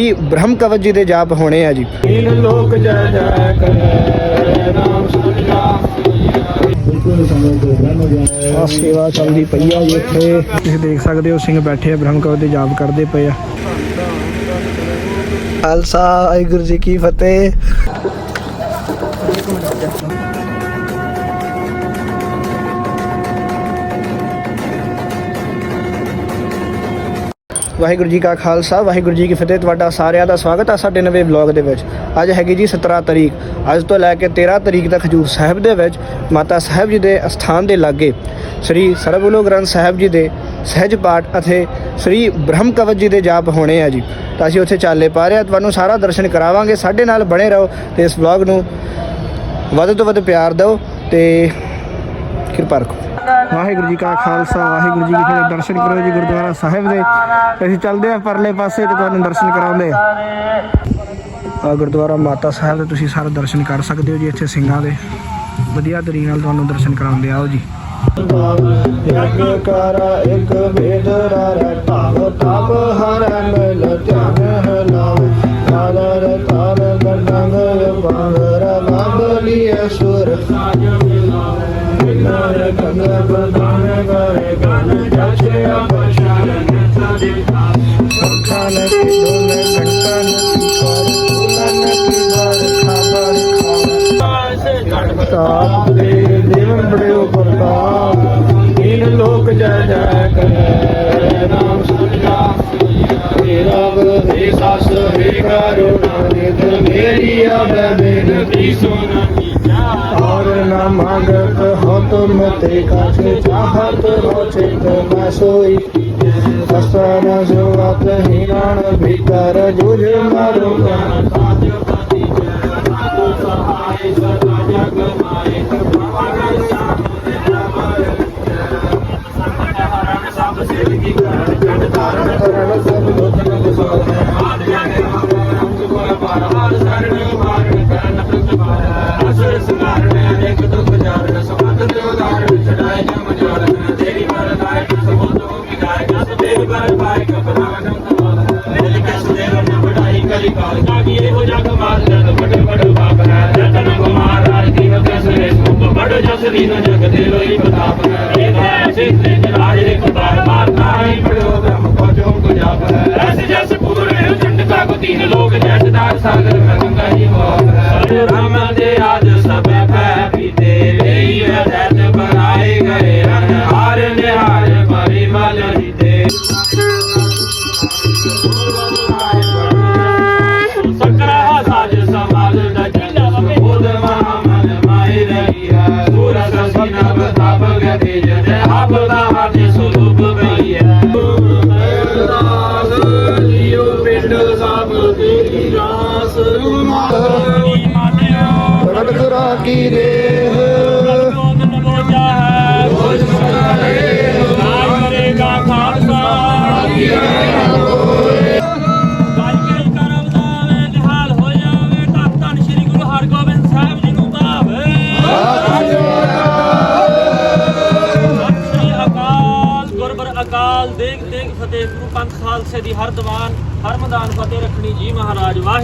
ਜੀ ਬ੍ਰਹਮ ਕਵਚ ਜੀ ਦੇ ਜਾਪ ਹੋਣੇ ਆ ਜੀ? ਤੀਨ ਲੋਕ ਜੈ ਜੈ ਕਰੈ ਨਾਮ ਸੁਣਿਆ। ਆ ਸੇਵਾ ਚੱਲਦੀ ਪਈ ਆ ਜੀ ਇੱਥੇ। ਤੁਸੀਂ ਦੇਖ ਸਕਦੇ ਹੋ ਸਿੰਘ ਬੈਠੇ ਆ ਬ੍ਰਹਮ ਕਵਚ ਦੇ ਜਾਪ ਕਰਦੇ ਪਏ ਆ। ਖਾਲਸਾ ਵਾਹਿਗੁਰੂ ਜੀ ਕੀ ਫਤਿਹ। ਵਾਹਿਗੁਰੂ ਜੀ ਕਾ ਖਾਲਸਾ, ਵਾਹਿਗੁਰੂ ਜੀ ਕੀ ਫਤਿਹ। ਤੁਹਾਡਾ ਸਾਰਿਆਂ ਦਾ ਸਵਾਗਤ ਆ ਸਾਡੇ ਨਵੇਂ ਵਲੌਗ ਦੇ ਵਿੱਚ। ਅੱਜ ਹੈਗੀ ਜੀ 17 ਤਰੀਕ। ਅੱਜ ਤੋਂ ਲੈ ਕੇ 13 ਤਰੀਕ ਤੱਕ ਹਜੂਰ ਸਾਹਿਬ ਦੇ ਵਿੱਚ ਮਾਤਾ ਸਾਹਿਬ ਜੀ ਦੇ ਅਸਥਾਨ ਦੇ ਲਾਗੇ ਸ੍ਰੀ ਸਰਬਉਲੋ ਗ੍ਰੰਥ ਸਾਹਿਬ ਜੀ ਦੇ ਸਹਿਜ ਪਾਠ ਅਤੇ ਸ੍ਰੀ ਬ੍ਰਹਮ ਕਵਚ ਜੀ ਦੇ ਜਾਪ ਹੋਣੇ ਆ ਜੀ। ਤਾਂ ਅਸੀਂ ਉੱਥੇ ਚਾਲੇ ਪਾ ਰਹੇ ਹਾਂ ਤੁਹਾਨੂੰ ਸਾਰਾ ਦਰਸ਼ਨ ਕਰਾਵਾਂਗੇ। ਸਾਡੇ ਨਾਲ ਬਣੇ ਰਹੋ ਤੇ ਇਸ ਵਲੌਗ ਨੂੰ ਵੱਧ ਤੋਂ ਵੱਧ ਪਿਆਰ ਦਿਓ ਤੇ ਕਿਰਪਾ ਰੱਖੋ। ਵਾਹਿਗੁਰੂ ਜੀ ਕਾ ਖਾਲਸਾ, ਵਾਹਿਗੁਰੂ ਜੀ ਕੀ ਫਤਿਹ। ਦਰਸ਼ਨ ਕਰੋ ਜੀ ਗੁਰਦੁਆਰਾ ਸਾਹਿਬ ਦੇ। ਅਸੀਂ ਚੱਲਦੇ ਆ ਪਰਲੇ ਪਾਸੇ ਤੇ ਤੁਹਾਨੂੰ ਦਰਸ਼ਨ ਕਰਾਉਂਦੇ ਆ ਗੁਰਦੁਆਰਾ ਮਾਤਾ ਸਾਹਿਬ ਦੇ, ਤੁਸੀਂ ਸਾਰੇ ਦਰਸ਼ਨ ਕਰ ਸਕਦੇ ਹੋ ਜੀ ਇੱਥੇ ਸਿੰਘਾਂ ਦੇ। ਵਧੀਆ ਤਰੀਕੇ ਨਾਲ ਤੁਹਾਨੂੰ ਦਰਸ਼ਨ ਕਰਾਉਂਦੇ ਆਓ ਜੀ। ਯਗ ਕਰ ਇੱਕ ਵੇਦ ਰ ਭਾਵ ਤਪ ਹਰ ਮਿਲ ਧਿਆਨ ਹਲਾਉ ਕਾਦਰ ਤਾਰ ਗੰਡੰਗ ਬਾਂਗਰ ਬਾਬਲੀਏ ਸੁਰ। ਨਰ ਕਦਬ ਦਾਨ ਕਰੇ ਗਨ ਜਸੇ ਅਪਸ਼ਾਨ ਨਿਤ ਦਿੱਤਾ ਸੰਖਾਨ ਕੀ ਦੋਨ ਸੰਖਾਨ ਕੀ ਕਰ ਤੁਲਨ ਕੀ ਵਾਰ ਖਾਬਰ ਖਾਵਾ ਸੇ ਗੜ ਤਾਪ ਦੇ ਦੇਵਨ ਬੜਿਓ ਪ੍ਰਤਾਪ ਇਨ ਲੋਕ ਜੈ ਜੈ ਕਰੇ ਨਾਮ ਸੁਣਿਆ ਹੇ ਰਬ ਹੇ ਸਾਸ ਹੇ ਕਰੁਣਾ ਨਿਤ ਮੇਰੀ ਅਬ ਬੇਨਤੀ ਸੁਣਾ ਕੀ ਜਾ ਔਰ ਨਾ ਮੰਗ তোমাতে কাছে যাহা রচিত মাসোই সসন জোয়াত হিরণ ভিতর জুজ মারু কাজ পতি জগত সহায় সদা জগ মায়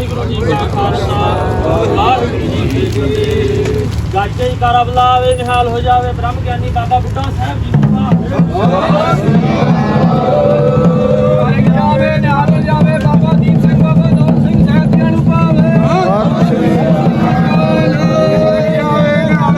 ਵਾਹਿਗੁਰੂ ਜੀ ਕਾ ਖਾਲਸਾ ਵਾਹਿਗੁਰੂ ਜੀ ਕੀ ਫਤਿਹ। ਗੱਜੇ ਕਰ ਬੁਲਾਵੇ ਨਿਹਾਲ ਹੋ ਜਾਵੇ ਬ੍ਰਹਮ ਗਿਆਨੀ ਬਾਬਾ ਬੁੱਢਾ ਸਾਹਿਬ ਜੀ ਭਾਵੇ। ਜਾਵੇ ਨਿਹਾਲ ਜਾਵੇ ਬਾਬਾ ਦੀਪ ਸਿੰਘ ਬਾਬਾ ਦੌਰ ਸਿੰਘ ਸਹਿਤੀਆਂ ਨੂੰ ਪਾਵੇ ਜਾਵੇ ਨਿਹਾਲ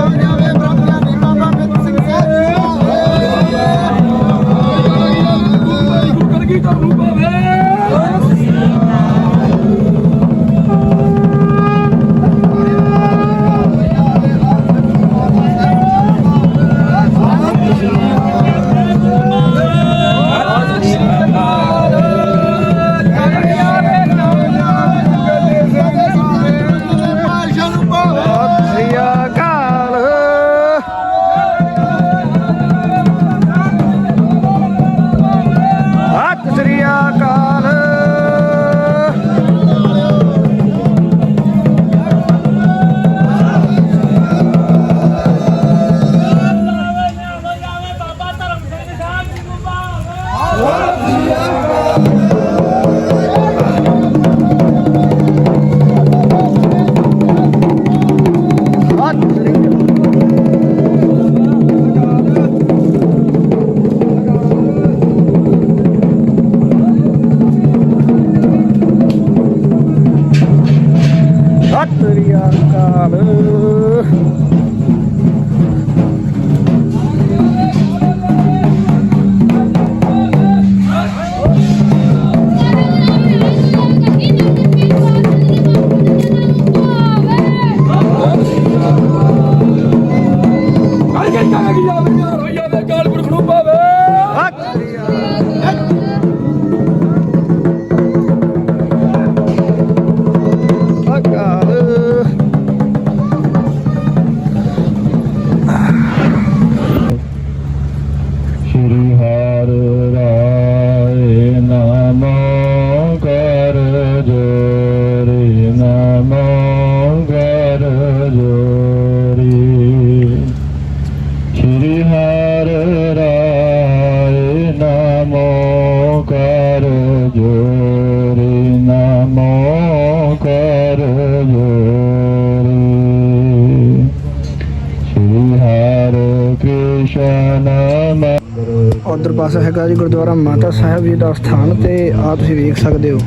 ਉਧਰ ਪਾਸੇ ਹੈਗਾ ਜੀ ਗੁਰਦੁਆਰਾ ਮਾਤਾ ਸਾਹਿਬ ਜੀ ਦਾ ਸਥਾਨ ਤੇ ਆ ਤੁਸੀਂ ਵੇਖ ਸਕਦੇ ਹੋ।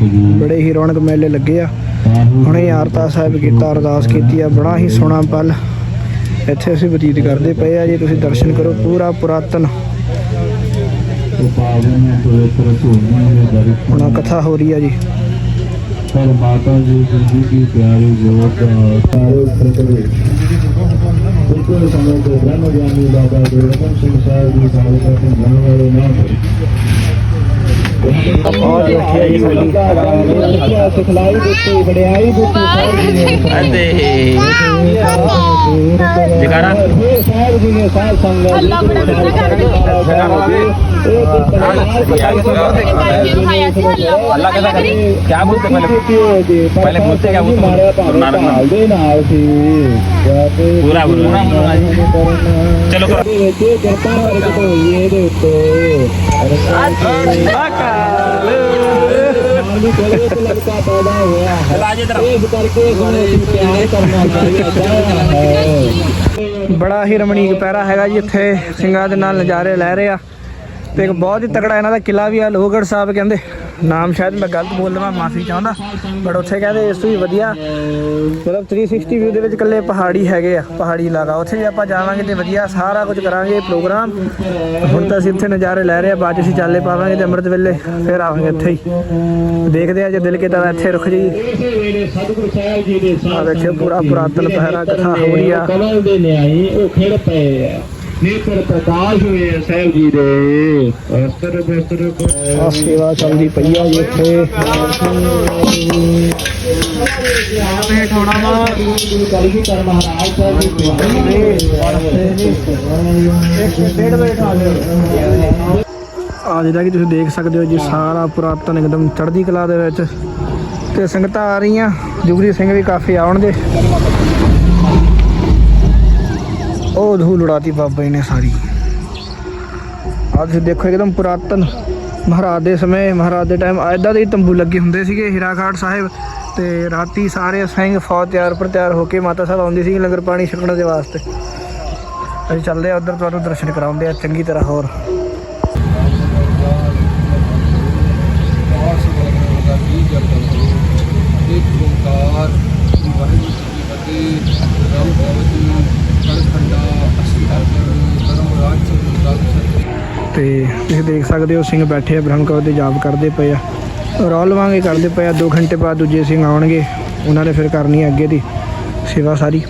ਬੜੇ ਹੀ ਰੌਣਕ ਮੇਲੇ ਲੱਗੇ ਆ। ਹੁਣੇ ਆਰਤਾ ਸਾਹਿਬ ਕੀਤਾ, ਅਰਦਾਸ ਕੀਤੀ ਆ, ਬੜਾ ਹੀ ਸੋਹਣਾ ਪਲ ਇੱਥੇ ਅਸੀਂ ਬਤੀਤ ਕਰਦੇ ਪਏ ਆ ਜੀ। ਤੁਸੀਂ ਦਰਸ਼ਨ ਕਰੋ, ਪੂਰਾ ਪੁਰਾਤਨ। ਹੁਣ ਕਥਾ ਹੋ ਰਹੀ ਆ ਜੀ। ਪਰ ਮਾਤਾ ਜੀ ਜੀ ਪਿਆਰੀ ਜੋਤ ਦਾ ਸਾਰੇ ਪ੍ਰਤਵੇ ਬਿਲਕੁਲ ਸਮੇਂ ਤੇ ਬ੍ਰਹਮ ਗਿਆਨੀ ਬਾਬਾ ਦੇ ਸਿੰਘ ਸਾਹਿਬ ਜੀ ਸਾਡੀ ਸਿਖਲਾਈ ਦਿੱਤੀ ਵਡਿਆਈ ਦਿੱਤੀ ਅਤੇ ਜਗਾਰਾ ਸਾਹਿਬ ਜੀ ਨੇ ਸਾਧ ਸੰਗਤ ਅੱਲਾ ਬੜਾ ਕਰਦੇ। ਅੱਲਾ ਕਹਿੰਦਾ ਕਰੀ ਕੀ ਬੋਲਤੇ ਪਹਿਲੇ ਪਹਿਲੇ ਬੋਲਤੇ ਕਿਆ ਬੋਲਤੇ? ਗੁਰੂ ਨਾਨਕ ਨਾਮ। ਦੇ ਨਾਲ ਸੀ ਪੂਰਾ ਪੂਰਾ ਚਲੋ ਕਰੋ। ਵਿੱਚ ਜਪਾ ਹਰਕਤ ਹੋਈ ਇਹਦੇ ਉੱਤੇ ਅਕਾਲ ਬੜਾ ਹੀ ਰਮਣੀਕ ਪੈਰਾ ਹੈਗਾ ਜੀ ਇੱਥੇ ਸਿੰਘਾਂ ਦੇ ਨਾਲ ਨਜ਼ਾਰੇ ਲੈ ਰਹੇ ਆ। ਤੇ ਇੱਕ ਬਹੁਤ ਹੀ ਤਕੜਾ ਇਹਨਾਂ ਦਾ ਕਿਲਾ ਵੀ ਆ, ਲੋਹਗੜ੍ਹ ਸਾਹਿਬ ਕਹਿੰਦੇ। ਨਾਮ ਸ਼ਾਇਦ ਮੈਂ ਗਲਤ ਬੋਲ ਲਵਾਂ ਮਾਫੀ ਚਾਹੁੰਦਾ ਪਰ ਉੱਥੇ ਕਹਿੰਦੇ ਇਸ ਤੋਂ ਵੀ ਵਧੀਆ, ਮਤਲਬ 360 ਵਿਊ ਦੇ ਵਿੱਚ ਇਕੱਲੇ ਪਹਾੜੀ ਹੈਗੇ ਆ, ਪਹਾੜੀ ਇਲਾਕਾ। ਉੱਥੇ ਵੀ ਆਪਾਂ ਜਾਵਾਂਗੇ ਤੇ ਵਧੀਆ ਸਾਰਾ ਕੁਝ ਕਰਾਂਗੇ ਪ੍ਰੋਗਰਾਮ ਹੁਣ ਤਾਂ ਅਸੀਂ ਇੱਥੇ ਨਜ਼ਾਰੇ ਲੈ ਰਹੇ ਆ, ਬਾਅਦ 'ਚ ਅਸੀਂ ਚਾਲੇ ਪਾਵਾਂਗੇ ਤੇ ਅੰਮ੍ਰਿਤ ਵੇਲੇ ਫਿਰ ਆਵਾਂਗੇ ਇੱਥੇ ਹੀ। ਦੇਖਦੇ ਆ ਜੇ ਦਿਲ ਕੀਤਾ ਤਾਂ ਇੱਥੇ ਰੁਕ ਜੀ ਸਤਿਗੁਰੂ ਸਾਹਿਬ ਜੀ ਦੇ ਆ ਦੇਖਿਓ ਪੂਰਾ ਪੁਰਾਤਨ ਪਹਿਰਾ, ਕਥਾ ਹੋ ਰਹੀ ਆ। ਕਮਲ ਦੇ ਨਿਆਈ, ਉਹ ਖੇੜ ਪਏ ਆ। ਨੇਤਰ ਪ੍ਰਕਾਸ਼ ਹੋਏ ਸਾਹਿਬ ਜੀ ਦੇ। ਅਸਤਰ ਬਸਤਰ ਆ ਸੇਵਾ ਚੱਲਦੀ ਪਈ ਆ ਇੱਥੇ। ਗੁਰੂ ਕਲਗੀ ਕਰ ਮਹਾਰਾਜ ਸਾਹਿਬ ਦੀ ਆ ਜਿਹੜਾ ਕਿ ਤੁਸੀਂ ਦੇਖ ਸਕਦੇ ਹੋ ਜੀ ਸਾਰਾ ਪੁਰਾਤਨ ਇੱਕਦਮ ਚੜ੍ਹਦੀ ਕਲਾ ਦੇ ਵਿੱਚ। ਤੇ ਸੰਗਤਾਂ ਆ ਰਹੀਆਂ। ਜੁਗਰੀ ਸਿੰਘ ਵੀ ਕਾਫੀ ਆਉਣਗੇ। ਉਹ ਧੂ ਲੁੜਾਤੀ ਬਾਬਾ ਜੀ ਨੇ ਸਾਰੀ। ਆ ਤੁਸੀਂ ਦੇਖੋ ਇੱਕਦਮ ਪੁਰਾਤਨ ਮਹਾਰਾਜ ਦੇ ਸਮੇਂ, ਮਹਾਰਾਜ ਦੇ ਟਾਈਮ ਐਦਾਂ ਦੇ ਤੰਬੂ ਲੱਗੇ ਹੁੰਦੇ ਸੀਗੇ ਹੀਰਾਘਾਟ ਸਾਹਿਬ ਤੇ ਰਾਤੀ ਸਾਰੇ ਸਿੰਘ ਫੌਜ ਤਿਆਰ ਪਰ ਤਿਆਰ ਹੋ ਕੇ ਮਾਤਾ ਸਾਹਿਬ ਆਉਂਦੀ ਸੀ ਲੰਗਰ ਪਾਣੀ ਛਕਣ ਦੇ ਵਾਸਤੇ। ਅਸੀਂ ਚੱਲਦੇ ਆ ਉਧਰ, ਤੁਹਾਨੂੰ ਦਰਸ਼ਨ ਕਰਾਉਂਦੇ ਆ ਚੰਗੀ ਤਰ੍ਹਾਂ ਹੋਰ। ਇੱਕ ਓੰਕਾਰ ਵਾਹਿਗੁਰੂ ਜੀ ਕੀ ਫਤਿਹ। ਰਾਮ ਬਾਬਾ ਜੀ ਕਲਖੰਡਾ ਅਸੀਂ ਧਰਮ ਰਾਜ ਸਿੰਘ ਰਾਜ ਸਿੰਘ ਤੇ ਤੁਸੀਂ ਦੇਖ ਸਕਦੇ ਹੋ ਸਿੰਘ ਬੈਠੇ ਆ, ਬ੍ਰਹਮ ਕਵਰ ਦੇ ਜਾਪ ਕਰਦੇ ਪਏ ਆ। ਰੌਲ ਵਾਂਗੇ ਕਰਦੇ ਪਏ ਆ। 2 ਘੰਟੇ ਬਾਅਦ ਦੂਜੇ ਸਿੰਘ ਆਉਣਗੇ। ਉਹਨਾਂ ਨੇ ਫਿਰ ਕਰਨੀ ਹੈ ਅੱਗੇ ਦੀ ਸੇਵਾ ਸਾਰੀ।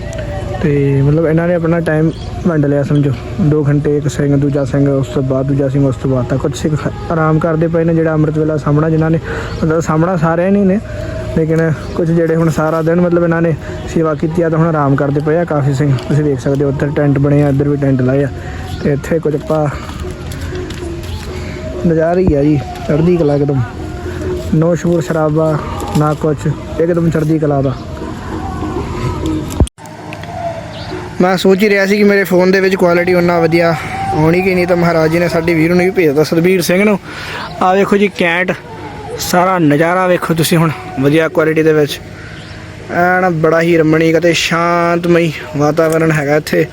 ਤੇ ਮਤਲਬ ਇਹਨਾਂ ਨੇ ਆਪਣਾ ਟਾਈਮ ਵੰਡ ਲਿਆ, ਸਮਝੋ। 2 ਘੰਟੇ ਇੱਕ ਸਿੰਘ, ਦੂਜਾ ਸਿੰਘ, ਉਸ ਤੋਂ ਬਾਅਦ ਦੂਜਾ ਸਿੰਘ, ਉਸ ਤੋਂ ਬਾਅਦ ਤਾਂ ਕੁਝ ਸਿੱਖ ਆਰਾਮ ਕਰਦੇ ਪਏ ਨੇ। ਜਿਹੜਾ ਅੰਮ੍ਰਿਤ ਵੇਲਾ ਸਾਹਮਣਾ ਜਿਨ੍ਹਾਂ ਨੇ, ਮਤਲਬ ਸਾਹਮਣਾ ਸਾਰਿਆਂ ਨਹੀਂ ਨੇ। ਲੇਕਿਨ ਕੁਝ ਜਿਹੜੇ ਹੁਣ ਸਾਰਾ ਦਿਨ ਮਤਲਬ ਇਹਨਾਂ ਨੇ ਸੇਵਾ ਕੀਤੀ ਆ, ਤਾਂ ਹੁਣ ਆਰਾਮ ਕਰਦੇ ਪਏ ਆ। ਕਾਫੀ ਸਿੰਘ, ਤੁਸੀਂ ਦੇਖ ਸਕਦੇ ਹੋ, ਉੱਧਰ ਟੈਂਟ ਬਣੇ ਆ, ਇੱਧਰ ਵੀ ਟੈਂਟ ਲਾਏ ਆ। ਤੇ ਇੱਥੇ ਕੁਝ ਆਪਾਂ ਨਜ਼ਾਰਾ ਹੀ ਆ ਜੀ, ਚੜ੍ਹਦੀ ਕਲਾ ਇੱਕਦਮ। ਨੋ ਸ਼ੂਰ ਸ਼ਰਾਬਾ, ਨਾ ਕੁਛ, ਇੱਕਦਮ ਚੜ੍ਹਦੀ ਕਲਾ ਦਾ। ਮੈਂ ਸੋਚ ਹੀ ਰਿਹਾ ਸੀ ਕਿ ਮੇਰੇ ਫੋਨ ਦੇ ਵਿੱਚ ਕੁਆਲਿਟੀ ਉਹਨਾਂ ਵਧੀਆ ਆਉਣੀ ਕਿ ਨਹੀਂ ਤਾਂ ਮਹਾਰਾਜ ਜੀ ਨੇ ਸਾਡੀ ਵੀਰ ਨੂੰ ਵੀ ਭੇਜਦਾ ਸਤਬੀਰ ਸਿੰਘ ਨੂੰ। ਆ ਵੇਖੋ ਜੀ ਕੈਂਟ, ਸਾਰਾ ਨਜ਼ਾਰਾ ਵੇਖੋ ਤੁਸੀਂ ਹੁਣ, ਵਧੀਆ ਕੁਆਲਿਟੀ ਦੇ ਵਿੱਚ। ਐਨ ਬੜਾ ਹੀ ਰਮਣੀਕ ਅਤੇ ਸ਼ਾਂਤਮਈ ਵਾਤਾਵਰਣ ਹੈਗਾ ਇੱਥੇ।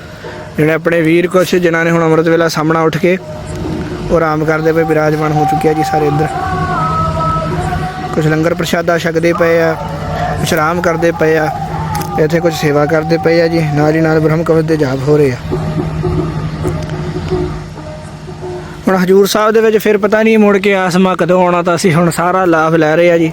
ਜਿਹੜੇ ਆਪਣੇ ਵੀਰ ਕੁਛ, ਜਿਨ੍ਹਾਂ ਨੇ ਹੁਣ ਅੰਮ੍ਰਿਤ ਵੇਲਾ ਸਾਹਮਣਾ ਉੱਠ ਕੇ ਉਹ ਆਰਾਮ ਕਰਦੇ ਪਏ, ਬਿਰਾਜਮਾਨ ਹੋ ਚੁੱਕਿਆ ਜੀ ਸਾਰੇ ਇੱਧਰ। ਕੁਝ ਲੰਗਰ ਪ੍ਰਸ਼ਾਦਾ ਛਕਦੇ ਪਏ ਆ, ਕੁਛ ਆਰਾਮ ਕਰਦੇ ਪਏ ਆ, ਇੱਥੇ ਕੁਝ ਸੇਵਾ ਕਰਦੇ ਪਏ ਆ ਜੀ, ਨਾਲ ਹੀ ਨਾਲ ਬ੍ਰਹਮ ਕਵਚ ਦੇ ਜਾਪ ਹੋ ਰਹੇ ਆ। ਹੁਣ ਹਜੂਰ ਸਾਹਿਬ ਦੇ ਵਿੱਚ ਫਿਰ ਪਤਾ ਨਹੀਂ ਮੁੜ ਕੇ ਆਸਮਾ ਕਦੋਂ ਆਉਣਾ ਤਾਂ ਅਸੀਂ ਹੁਣ ਸਾਰਾ ਲਾਭ ਲੈ ਰਹੇ ਆ ਜੀ।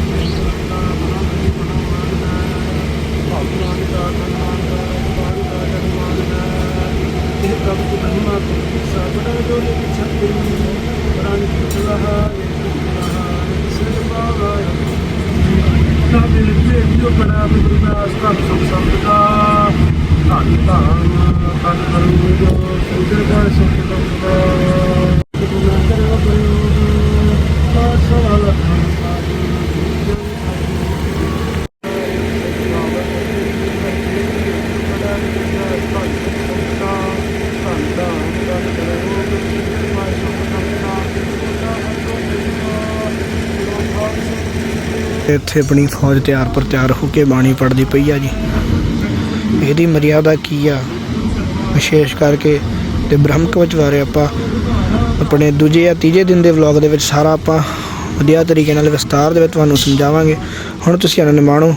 ਇੱਥੇ ਆਪਣੀ ਫੌਜ ਤਿਆਰ ਪਰ ਤਿਆਰ ਹੋ ਕੇ ਬਾਣੀ ਪੜਦੀ ਪਈ ਆ ਜੀ। ਇਹਦੀ ਮਰਿਆਦਾ ਕੀ ਆ? ਵਿਸ਼ੇਸ਼ ਕਰਕੇ ਤੇ ਬ੍ਰਹਮ ਕਵਚ ਬਾਰੇ ਆਪਾਂ ਆਪਣੇ ਦੂਜੇ ਜਾਂ ਤੀਜੇ ਦਿਨ ਦੇ ਵਲੌਗ ਦੇ ਵਿੱਚ ਸਾਰਾ ਆਪਾਂ ਵਧੀਆ ਤਰੀਕੇ ਨਾਲ ਵਿਸਤਾਰ ਦੇ ਵਿੱਚ ਤੁਹਾਨੂੰ ਸਮਝਾਵਾਂਗੇ। ਹੁਣ ਤੁਸੀਂ ਆਨੰਦ ਮਾਣੋ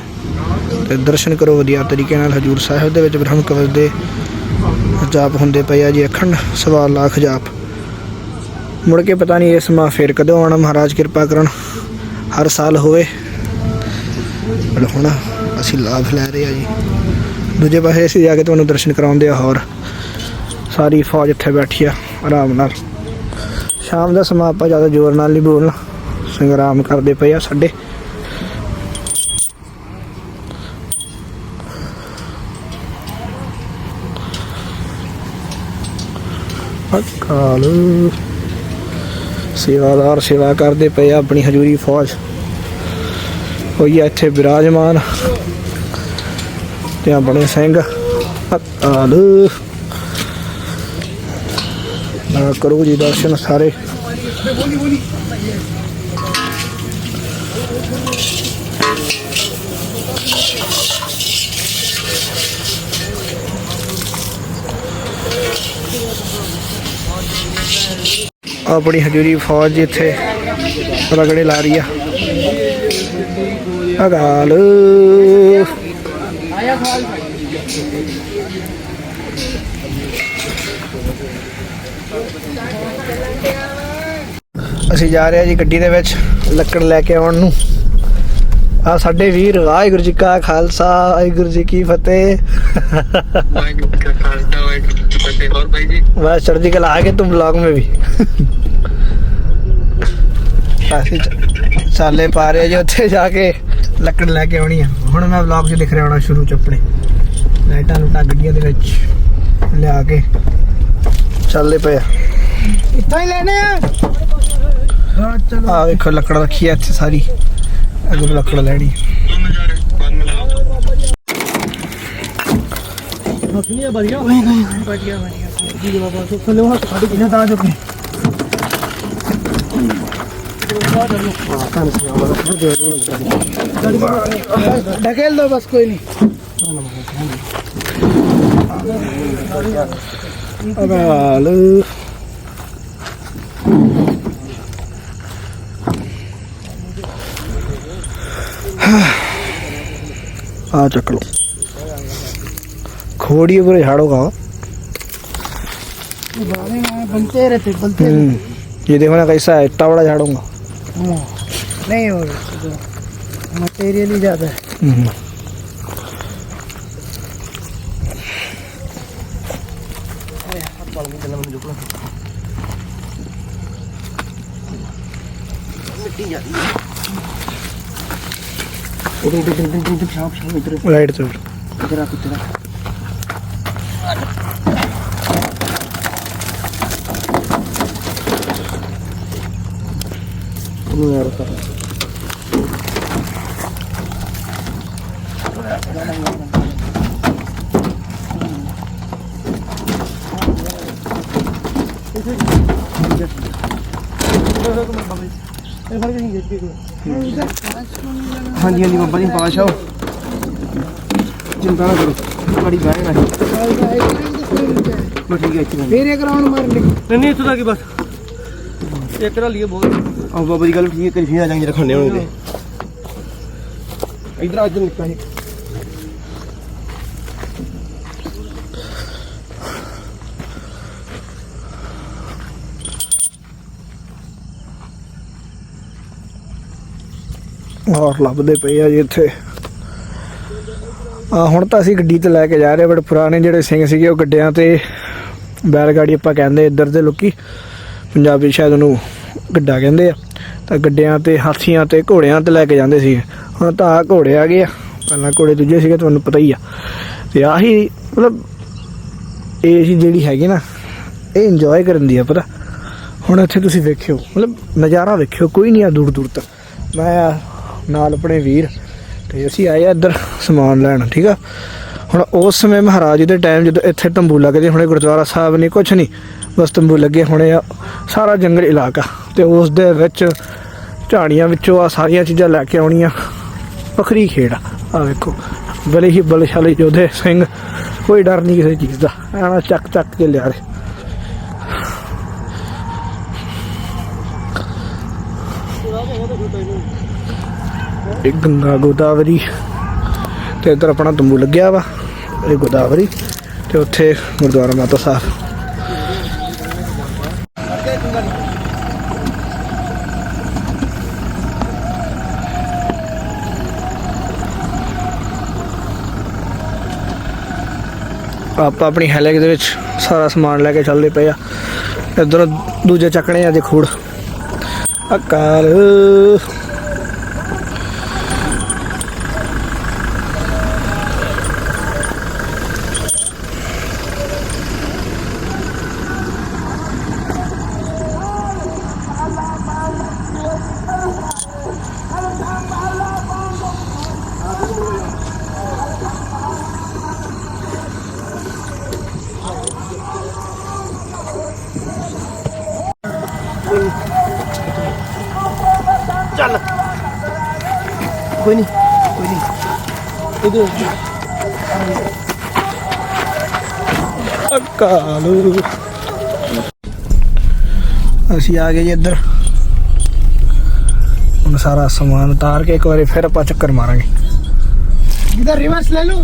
ਤੇ ਦਰਸ਼ਨ ਕਰੋ ਵਧੀਆ ਤਰੀਕੇ ਨਾਲ। ਹਜੂਰ ਸਾਹਿਬ ਦੇ ਵਿੱਚ ਬ੍ਰਹਮ ਕਵਚ ਦੇ ਜਾਪ ਹੁੰਦੇ ਪਏ ਆ ਜੀ, ਅਖੰਡ ਸਵਾ ਲੱਖ ਜਾਪ। ਮੁੜ ਕੇ ਪਤਾ ਨਹੀਂ ਇਸ ਮਾਹ ਫੇਰ ਕਦੋਂ ਆਉਣਾ, ਮਹਾਰਾਜ ਕਿਰਪਾ ਕਰਨ, ਹਰ ਸਾਲ ਹੋਵੇ। ਪਰ ਹੁਣ ਅਸੀਂ ਲਾਭ ਲੈ ਰਹੇ ਆ ਜੀ। ਦੂਜੇ ਪਾਸੇ ਅਸੀਂ ਜਾ ਕੇ ਤੁਹਾਨੂੰ ਦਰਸ਼ਨ ਕਰਾਉਂਦੇ ਆ ਹੋਰ। ਸਾਰੀ ਫੌਜ ਇੱਥੇ ਬੈਠੀ ਆ, ਆਰਾਮ ਨਾਲ। ਸ਼ਾਮ ਦਾ ਸਮਾਂ ਆਪਾਂ ਜ਼ਿਆਦਾ ਜ਼ੋਰ ਨਾਲ ਨਹੀਂ ਬੋਲਣਾ। ਸੰਗਰਾਮ ਕਰਦੇ ਪਏ ਆ ਸਾਡੇ। ਅਕਾਲ। ਸੇਵਾਦਾਰ ਸੇਵਾ ਕਰਦੇ ਪਏ ਆ ਆਪਣੀ ਹਜੂਰੀ ਫੌਜ। ਹੋਈ ਆ ਇੱਥੇ ਬਿਰਾਜਮਾਨ। ਤੇ ਆਪਣੇ ਸਿੰਘ ਅਕਾਲ ਨਾ ਕਰੋ ਜੀ ਦਰਸ਼ਨ ਸਾਰੇ। ਆਪਣੀ ਹਜੂਰੀ ਫੌਜ ਇੱਥੇ ਰਗੜੇ ਲਾ ਰਹੀ ਆ। ਅਕਾਲ। ਅਸੀਂ ਜਾ ਰਹੇ ਆ ਜੀ ਗੱਡੀ ਦੇ ਵਿੱਚ ਲੱਕੜ ਲੈ ਕੇ ਆਉਣ ਨੂੰ। ਆ ਸਾਡੇ ਵੀਰ ਵਾਹਿਗੁਰੂ ਜੀ ਕਾ ਖਾਲਸਾ ਵਾਹਿਗੁਰੂ ਜੀ ਕੀ ਫਤਿਹ। ਵਾਹਿਗੁਰੂ ਜੀ ਕਾ ਖਾਲਸਾ ਵਾਹਿਗੁਰੂ ਜੀ ਕੀ ਫਤਿਹ। ਹੋਰ ਭਾਈ ਜੀ? ਬਸ ਚੜ੍ਹਦੀ ਕਲਾ ਆ ਕੇ ਤੂੰ ਵਲੌਗ ਮੇ ਵੀ। ਅਸੀਂ ਚਾਲੇ ਪਾ ਰਹੇ ਜੀ ਉੱਥੇ ਜਾ ਕੇ। ਲੱਕੜ ਲੈ ਕੇ ਆਉਣੀ ਆ। ਹੁਣ ਮੈਂ ਵਲੌਗ 'ਚ ਲਿਖ ਰਿਹਾ ਹੋਣਾ ਸ਼ੁਰੂ 'ਚ ਆਪਣੇ। ਲਾਈਟਾਂ ਲੂਟਾਂ ਗੱਡੀਆਂ ਦੇ ਵਿੱਚ ਲਿਆ ਕੇ। ਚੱਲੇ ਪਏ ਇੱਥੋਂ ਹੀ ਲੈਣੇ ਆ। ਹਾਂ ਚਲੋ। ਆ ਵੇਖੋ ਲੱਕੜ ਰੱਖੀ ਆ ਇੱਥੇ ਸਾਰੀ। ਅੱਗੇ ਲੱਕੜ ਲੈਣੀ। ਬੜੀਆਂ। ਨਹੀਂ ਨਹੀਂ ਬੜੀਆਂ ਬੜੀਆਂ। ਜੀ ਬਾਬਾ ਸੋ ਖਲੇ ਉਹ ਸਾਡੇ ਕਿਨੇ ਤਾਂ ਜੋ ढकेल दो बस कोई नहीं ਅਗਾਲ ਆ ਚੱਕ ਲੋ खोड़िए पूरे झाड़ों का बनते रहते बनते हम्म, ये देखो ना कैसा है इतना बड़ा झाड़ूंगा नहीं हो मटेरियल ही ज्यादा है हम्म। लाइट तो ਨੂੰ ਯਾਰ ਤਾਂ ਹਾਂਜੀ ਹਾਂਜੀ ਬਾਬਾ ਜੀ ਪਾਸ਼ ਆਓ। ਚਿੰਤਾ ਨਾ ਕਰੋ ਬੜੀ ਬਹਿ ਨਾ। ਬਸ ਠੀਕ ਹੈ ਇੱਥੇ ਬੰਦ। ਮੇਰੇ ਗਰਾਊਂਡ ਮਾਰ ਲਈ ਨਹੀਂ ਇੱਥੋਂ ਤੱਕ ਬਸ। ਇੱਕ ਰਾ ਲਈਏ ਬਹੁਤ। ਆ ਬਾਬਾ ਦੀ ਗੱਲ ਠੀਕ ਹੈ ਕਰੀ ਫੇਰ ਆ ਜਾਾਂਗੇ ਰਖਾਣੇ ਹੋਣਗੇ। ਇਧਰ ਅੱਜ ਨਿਕਾ ਸੀ ਔਰ ਲੱਭਦੇ ਪਏ ਆ ਜੀ ਇੱਥੇ। ਆ ਹੁਣ ਤਾਂ ਅਸੀਂ ਗੱਡੀ ਤੇ ਲੈ ਕੇ ਜਾ ਰਹੇ ਬਟ ਪੁਰਾਣੇ ਜਿਹੜੇ ਸਿੰਘ ਸੀਗੇ ਉਹ ਗੱਡਿਆਂ ਤੇ ਬੈਲ ਗਾੜੀ ਆਪਾਂ ਕਹਿੰਦੇ ਇੱਧਰ ਦੇ ਲੋਕੀ। ਪੰਜਾਬੀ ਸ਼ਾਇਦ ਉਹਨੂੰ ਗੱਡਾ ਕਹਿੰਦੇ ਆ। ਤਾਂ ਗੱਡਿਆਂ ਤੇ, ਹਾਥੀਆਂ ਤੇ, ਘੋੜਿਆਂ ਤੇ ਲੈ ਕੇ ਜਾਂਦੇ ਸੀ ਹੁਣ ਤਾਂ ਆ ਘੋੜੇ ਆ ਗਏ ਆ। ਪਹਿਲਾਂ ਘੋੜੇ ਦੂਜੇ ਸੀਗੇ, ਤੁਹਾਨੂੰ ਪਤਾ ਹੀ ਆ। ਤੇ ਆਹੀ ਮਤਲਬ ਇਹ ਜੀ ਜਿਹੜੀ ਹੈਗੀ ਨਾ, ਇਹ ਇੰਜੋਏ ਕਰਨ ਦੀ ਆ ਪਤਾ। ਹੁਣ ਇੱਥੇ ਤੁਸੀਂ ਵੇਖਿਓ, ਮਤਲਬ ਨਜ਼ਾਰਾ ਵੇਖਿਓ, ਕੋਈ ਨਹੀਂ ਆ ਦੂਰ ਦੂਰ ਤੱਕ। ਮੈਂ ਆ ਨਾਲ ਆਪਣੇ ਵੀਰ ਤੇ ਅਸੀਂ ਆਏ ਆ ਇੱਧਰ ਸਮਾਨ ਲੈਣ, ਠੀਕ ਆ? ਹੁਣ ਉਸ ਸਮੇਂ ਮਹਾਰਾਜ ਦੇ ਟਾਈਮ ਜਦੋਂ ਇੱਥੇ ਤੰਬੂ ਲੱਗਦੇ ਹੁਣੇ ਗੁਰਦੁਆਰਾ ਸਾਹਿਬ ਨਹੀਂ ਕੁਛ ਨਹੀਂ, ਬਸ ਤੰਬੂ ਲੱਗੇ ਹੋਣੇ ਆ। ਸਾਰਾ ਜੰਗਲ ਇਲਾਕਾ। ਤੇ ਉਸ ਦੇ ਵਿੱਚ ਝਾੜੀਆਂ ਵਿੱਚੋਂ ਆ ਸਾਰੀਆਂ ਚੀਜ਼ਾਂ ਲੈ ਕੇ ਆਉਣੀਆਂ। ਵੱਖਰੀ ਖੇਡ ਆ। ਆ ਵੇਖੋ, ਬਲੇ ਹੀ ਬਲਸ਼ਾਲੀ ਯੋਧੇ ਸਿੰਘ, ਕੋਈ ਡਰ ਨਹੀਂ ਕਿਸੇ ਚੀਜ਼ ਦਾ। ਆਣਾ ਚੱਕ ਚੱਕ ਕੇ ਲਿਆ ਰਹੇ। ਇੱਕ ਗੰਗਾ ਗੋਦਾਵਰੀ, ਤੇ ਇੱਧਰ ਆਪਣਾ ਤੰਬੂ ਲੱਗਿਆ ਵਾ, ਇਹ ਗੋਦਾਵਰੀ, ਤੇ ਉੱਥੇ ਗੁਰਦੁਆਰਾ ਮਾਤਾ ਸਾਹਿਬ। ਆਪਾਂ ਆਪਣੀ ਹੈਲੇਕ ਦੇ ਵਿੱਚ ਸਾਰਾ ਸਮਾਨ ਲੈ ਕੇ ਚੱਲਦੇ ਪਏ ਆ। ਇੱਧਰ ਦੂਜੇ ਚੱਕਣੇ ਆ ਜੇ ਖੂੜ। ਅਕਾਲ ਕੋਈ ਨਹੀਂ ਕੋਈ ਨਹੀਂ। ਇਧਰ ਅਕਾਲੂ। ਅਸੀਂ ਆ ਗਏ ਜੀ ਇੱਧਰ। ਹੁਣ ਸਾਰਾ ਸਮਾਨ ਉਤਾਰ ਕੇ ਇੱਕ ਵਾਰੀ ਫਿਰ ਆਪਾਂ ਚੱਕਰ ਮਾਰਾਂਗੇ। ਇਧਰ ਰਿਵਰਸ ਲੈ ਲਓ।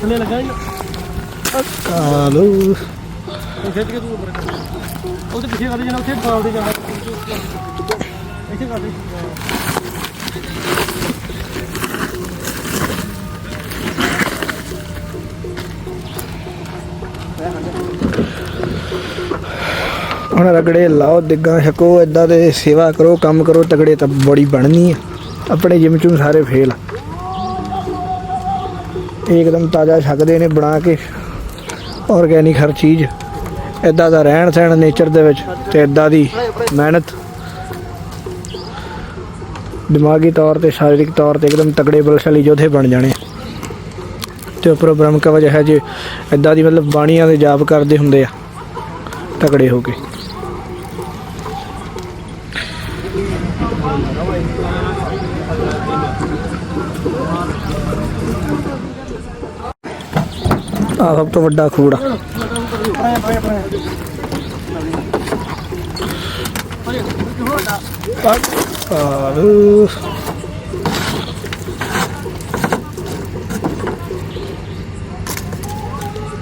ਸੁਣੇ ਲਗਾਈ ਅਕਾਲੂ। ਖੇਤ ਕੇ ਦੂਰ ਉਹਦੇ ਪਿੱਛੇ ਕਰ ਜਾਣਾ, ਉੱਥੇ ਬਾਲ ਦੇ ਜਾਣਾ। ਇੱਥੇ ਕਰ ਹੁਣ ਰਗੜੇ ਲਾਓ ਦਿੱਗਾ ਛਕੋ ਇਦਾਂ ਦੇ ਸੇਵਾ ਕਰੋ, ਕੰਮ ਕਰੋ, ਤਗੜੇ ਤਾਂ ਬੜੀ ਬਣਨੀ ਆ। ਆਪਣੇ ਜਿਮ ਚੋਂ ਸਾਰੇ ਫੇਲ ਇੱਕਦਮ ਤਾਜ਼ਾ ਛਕਦੇ ਨੇ ਬਣਾ ਕੇ। ਆਰਗੈਨਿਕ ਹਰ ਚੀਜ਼। ਇਦਾਂ ਦਾ ਰਹਿਣ ਸਹਿਣ ਨੇਚਰ ਦੇ ਵਿੱਚ ਤੇ ਇਦਾਂ ਦੀ ਮਿਹਨਤ। ਦਿਮਾਗੀ ਤੌਰ ਤੇ, ਸਰੀਰਕ ਤੌਰ ਤੇ ਇੱਕਦਮ ਤਗੜੇ ਬਲਸ਼ਾਲੀ ਯੋਧੇ ਬਣ ਜਾਣੇ। ਤੇ ਉੱਪਰੋਂ ਬ੍ਰਹਮ ਕਵਚ ਹੈ ਜੇ ਇਦਾਂ ਦੀ ਮਤਲਬ ਬਾਣੀਆਂ ਦੇ ਜਾਪ ਕਰਦੇ ਹੁੰਦੇ ਆ ਤਗੜੇ ਹੋ ਕੇ। ਆ ਸਭ ਤੋਂ ਵੱਡਾ ਖੂੜਾ ਆਹ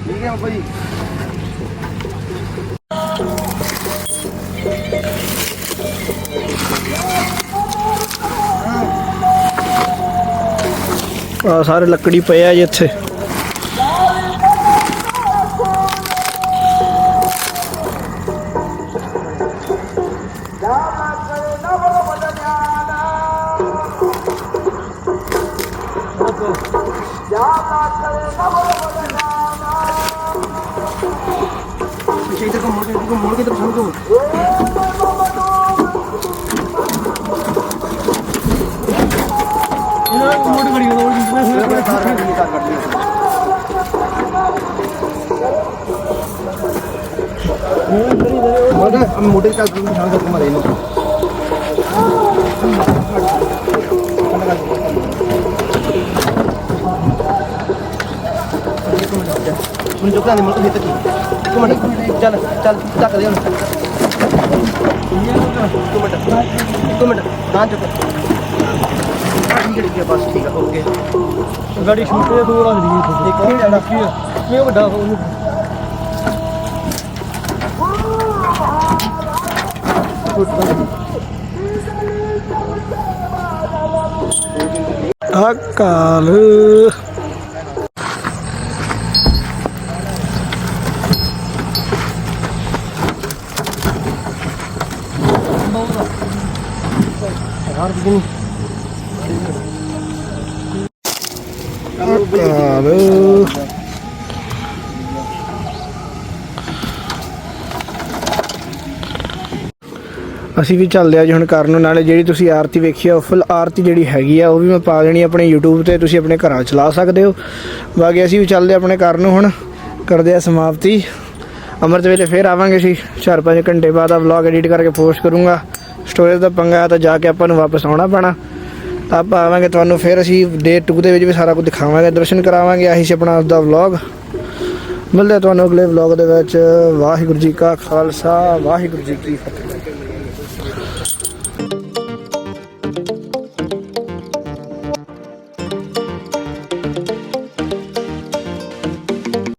ਠੀਕ ਹੈ ਬਾਬਾ ਜੀ ਆ ਸਾਰੇ ਲੱਕੜੀ ਪਏ ਆ ਜੀ ਇੱਥੇ इधर को मोड़ के इधर को मोड़ के तरफ समझो मोड़ खड़ी हो इसमें कार काट दी कार काट दी मोटे ਜਾ। ਮੈਨੂੰ ਚੁੱਕਣਾ ਨਹੀਂ ਮੈਨੂੰ ਹਿੱਤ ਕੀ ਇੱਕ ਮਿੰਟ ਚੱਲ ਚੱਲ ਚੱਕ ਦੇ ਹੁਣ ਇੱਕ ਮਿੰਟ ਇੱਕ ਮਿੰਟ। ਨਾ ਚੁੱਕ। ਠੀਕ ਹੈ ਬਸ ਠੀਕ ਹੈ ਓਕੇ। ਗਾੜੀ ਸ਼ੂਟ ਦੇ ਦੂਰ ਆ ਜਿਹੜੀ ਇੱਕ ਹੋਰ ਜਿਹੜਾ ਕੀ ਹੈ ਇਹ ਵੱਡਾ ਹੋ ਅਕਾਲ। ਅਕਾਲ ਅਸੀਂ ਵੀ ਚੱਲਦੇ ਆ ਜੀ ਹੁਣ ਕਰਨ ਨੂੰ, ਨਾਲੇ ਜਿਹੜੀ ਤੁਸੀਂ ਆਰਤੀ ਵੇਖੀ ਆ, ਉਹ ਫੁੱਲ ਆਰਤੀ ਜਿਹੜੀ ਹੈਗੀ ਆ, ਉਹ ਵੀ ਮੈਂ ਪਾ ਦੇਣੀ ਆਪਣੇ YouTube ਤੇ, ਤੁਸੀਂ ਆਪਣੇ ਘਰਾਂ ਚਲਾ ਸਕਦੇ ਹੋ। ਬਾਕੀ ਅਸੀਂ ਵੀ ਚੱਲਦੇ ਆਪਣੇ ਘਰ ਨੂੰ ਹੁਣ, ਕਰਦੇ ਆ ਸਮਾਪਤੀ। ਅੰਮ੍ਰਿਤ ਵੇਲੇ ਫੇਰ ਆਵਾਂਗੇ ਅਸੀਂ 4-5 ਘੰਟੇ ਬਾਅਦ ਆ ਵਲੌਗ ਐਡਿਟ ਕਰਕੇ ਪੋਸਟ ਕਰੂੰਗਾ। ਸਟੋਰੇਜ ਦਾ ਪੰਗਾ ਆ ਤਾਂ ਜਾ ਕੇ ਆਪਾਂ ਨੂੰ ਵਾਪਸ ਆਉਣਾ ਪੈਣਾ। ਤਾਂ ਆਪਾਂ ਆਵਾਂਗੇ, ਤੁਹਾਨੂੰ ਫਿਰ ਅਸੀਂ ਡੇ 2 ਦੇ ਵਿੱਚ ਵੀ ਸਾਰਾ ਕੁਝ ਦਿਖਾਵਾਂਗੇ, ਦਰਸ਼ਨ ਕਰਾਵਾਂਗੇ, ਆਹੀ ਸੀ ਆਪਣਾ ਅੱਜ ਦਾ ਵਲੌਗ ਮਿਲਦੇ ਆ ਤੁਹਾਨੂੰ ਅਗਲੇ ਵਲੌਗ ਦੇ ਵਿੱਚ। ਵਾਹਿਗੁਰੂ ਜੀ ਕਾ ਖਾਲਸਾ, ਵਾਹਿਗੁਰੂ ਜੀ ਕੀ ਫਤਿਹ।